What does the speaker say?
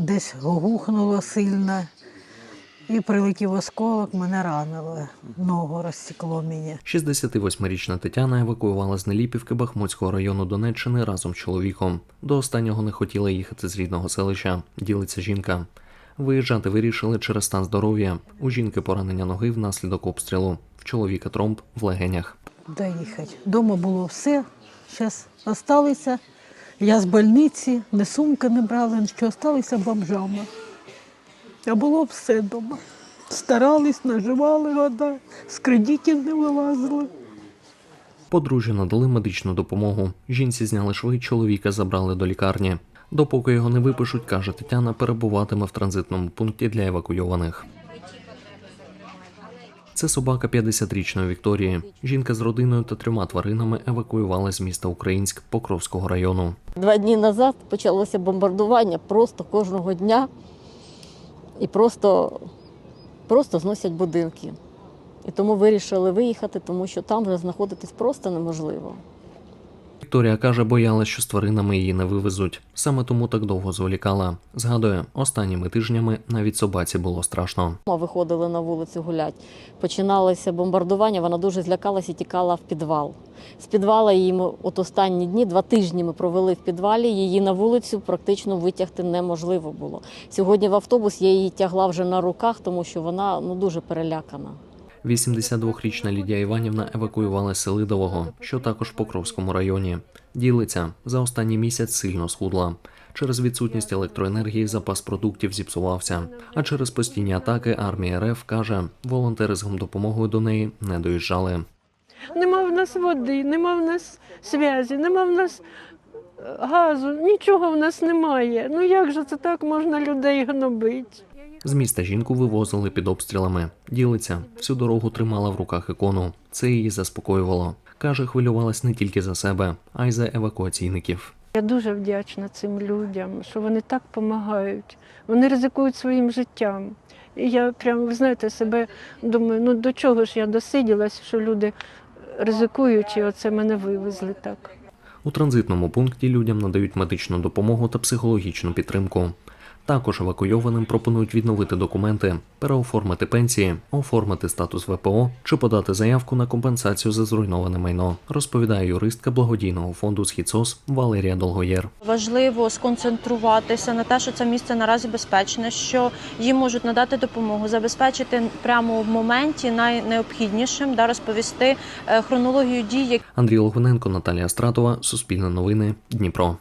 Десь гухнуло сильно, і прилетів осколок, мене ранило. Ногу розсікло мені. 68-річна Тетяна евакуювала з Неліпівки Бахмутського району Донеччини разом з чоловіком. До останнього не хотіла їхати з рідного селища. Ділиться жінка. Виїжджати вирішили через стан здоров'я. У жінки поранення ноги внаслідок обстрілу. В чоловіка тромб в легенях. Доїхати. Дома було все. Зараз залишилися. Я з больниці, не сумки не брали, нічого, залишилися бомжами. А було все вдома. Старались, наживали года, з кредитів не вилазили. Подружжя надали медичну допомогу. Жінці зняли шви, чоловіка забрали до лікарні. Допоки його не випишуть, каже Тетяна, перебуватиме в транзитному пункті для евакуйованих. Це собака 50-річної Вікторії. Жінка з родиною та трьома тваринами евакуювала з міста Українськ Покровського району. Два дні назад почалося бомбардування просто кожного дня і просто, просто зносять будинки. І тому вирішили виїхати, тому що там вже знаходитись просто неможливо. Вікторія каже, боялась, що з тваринами її не вивезуть. Саме тому так довго зволікала. Згадує, останніми тижнями навіть собаці було страшно. Ми виходили на вулицю гуляти. Починалося бомбардування, вона дуже злякалася і тікала в підвал. З підвала її ми от останні дні, два тижні ми провели в підвалі. Її на вулицю практично витягти неможливо було. Сьогодні в автобус я її тягла вже на руках, тому що вона ну дуже перелякана. 82-річна Лідія Іванівна евакуювала Селидового, що також в Покровському районі. Ділиться за останній місяць сильно схудла. Через відсутність електроенергії запас продуктів зіпсувався. А через постійні атаки армія РФ каже, волонтери з гумдопомогою до неї не доїжджали. Нема в нас води, нема в нас зв'язі, нема в нас е, газу, нічого в нас немає. Ну як же це так можна людей гнобити? З міста жінку вивозили під обстрілами. Ділиться, всю дорогу тримала в руках ікону. Це її заспокоювало. Каже, хвилювалась не тільки за себе, а й за евакуаційників. Я дуже вдячна цим людям, що вони так допомагають. Вони ризикують своїм життям. І я прямо, ви знаєте, себе думаю, ну до чого ж я досиділась, що люди ризикуючи, оце мене вивезли так. У транзитному пункті людям надають медичну допомогу та психологічну підтримку. Також евакуйованим пропонують відновити документи, переоформити пенсії, оформити статус ВПО чи подати заявку на компенсацію за зруйноване майно, розповідає юристка благодійного фонду «Східсос» Валерія Долгоєр. Важливо сконцентруватися на те, що це місце наразі безпечне, що їм можуть надати допомогу, забезпечити прямо в моменті найнеобхіднішим, да, розповісти е, хронологію дій, Андрій Логвиненко, Наталія Стратова, Суспільне новини, Дніпро.